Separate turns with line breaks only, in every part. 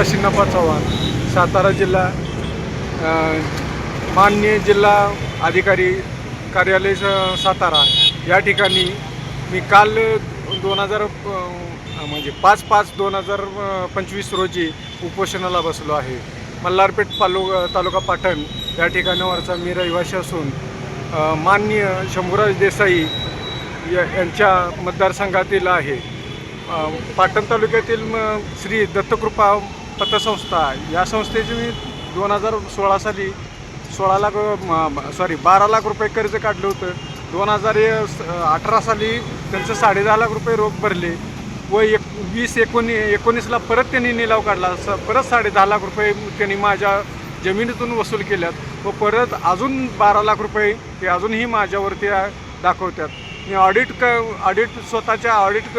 युवराज सिन्नप्पा चव्हाण सातारा जिल्हा मान्य जिल्हा अधिकारी कार्यालय स- सातारा. या ठिकाणी मी काल दोन हजार म्हणजे पाच पाच दोन हजार पंचवीस रोजी उपोषणाला बसलो आहे. मल्हारपेठ पालु तालुका पाटण या ठिकाणावरचा मी रहिवासी असून मान्य शंभूराज देसाई या- यांच्या मतदारसंघातील आहे. पाटण तालुक्यातील श्री दत्तकृपा पतसंस्था या संस्थेची मी दोन हजार सोळा साली सोळा लाख सॉरी बारा लाख रुपये कर्ज काढलं होतं. दोन हजार अठरा साली त्यांचं साडेदहा लाख रुपये रोख भरले व एक वीस एकोणी एकोणीसला परत त्यांनी निलाव काढला. स परत साडेदहा लाख रुपये त्यांनी माझ्या जमिनीतून वसूल केल्यात व परत अजून बारा लाख रुपये ते अजूनही माझ्यावरती दाखवतात. मी ऑडिट क ऑडिट स्वतःच्या ऑडिट क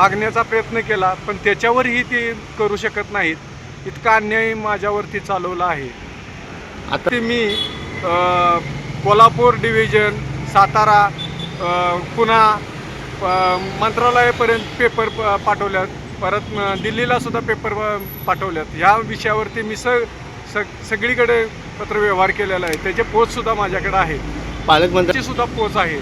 मागण्याचा प्रयत्न केला पण त्याच्यावरही ते करू शकत नाहीत. इतका अन्याय माझ्यावरती चालवला आहे. आता ते मी कोल्हापूर डिव्हिजन सातारा पुन्हा मंत्रालयापर्यंत पेपर प- पाठवल्यात. परत दिल्लीला सुद्धा पेपर पाठवल्यात. ह्या विषयावरती मी स सगळीकडे पत्रव्यवहार केलेला आहे. त्याचे पोचसुद्धा माझ्याकडे आहे
पालकमंत्री
ची सुद्धा पोच आहे.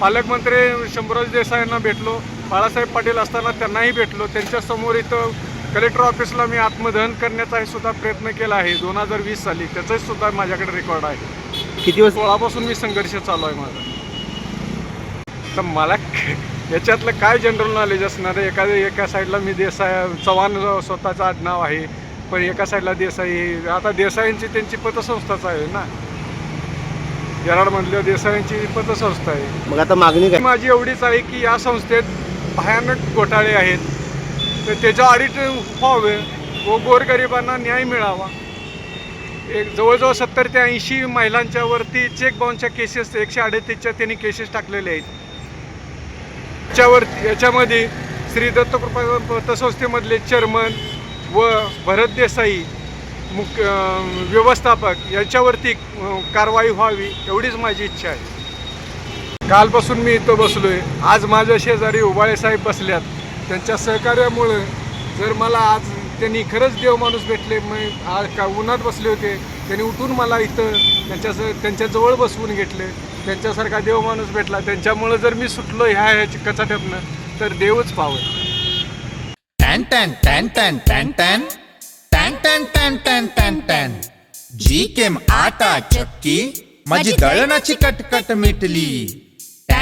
पालकमंत्री शंभूराज देसाईंना भेटलो. बाळासाहेब पाटील असताना त्यांनाही भेटलो. त्यांच्यासमोर इथं कलेक्टर ऑफिसला मी आत्मदहन करण्याचाही सुद्धा प्रयत्न केला आहे. दोन हजार वीस साली त्याचाही सुद्धा माझ्याकडे रेकॉर्ड आहे.
किती दिवस
सोळापासून मी संघर्ष चालू आहे माझा. तर मला याच्यातलं काय जनरल नॉलेज असणार आहे? एखाद्या एका साईडला मी देसाई चव्हाण स्वतःचं आडनाव आहे. पण एका साईडला देसाई आता देसाईंची त्यांची पतसंस्थाच आहे ना? येराडमधल्या देसाईंची पतसंस्था आहे.
मग आता मागणी
माझी एवढीच आहे की या संस्थेत भयानक घोटाळे आहेत. तर त्याच्या ऑडिट व्हावे व गोरगरिबांना न्याय मिळावा. एक जवळजवळ सत्तर ते ऐंशी महिलांच्यावरती चेक बाउन्सच्या केसेस एकशे अडतीसच्या त्यांनी केसेस टाकलेले आहेत. याच्यावरती याच्यामध्ये श्री दत्तकृपा पतसंस्थेमधले चेअरमन व भरत देसाई मुख्य व्यवस्थापक याच्यावरती कारवाई व्हावी एवढीच माझी इच्छा आहे. कालपासून मी इथं बसलोय. आज माझ्या शेजारी उबाळे साहेब बसल्यात. त्यांच्या सहकार्यामुळं जर मला आज त्यांनी खरंच देव माणूस भेटले मग आ- का उन्हात बसले होते त्यांनी उठून मला इथं त्यांच्या त्यांच्याजवळ बसवून घेतले. त्यांच्यासारखा देव माणूस भेटला. त्यांच्यामुळं जर मी सुटलो ह्या ह्या कचाट्यातनं तर देवच पावत
टॅन टॅन टॅन टॅन टॅन टॅन. टॅन टॅन टॅन टॅन टॅन टॅन. जी केम आटा चक्की माझी दळणाची कटकट मिटली.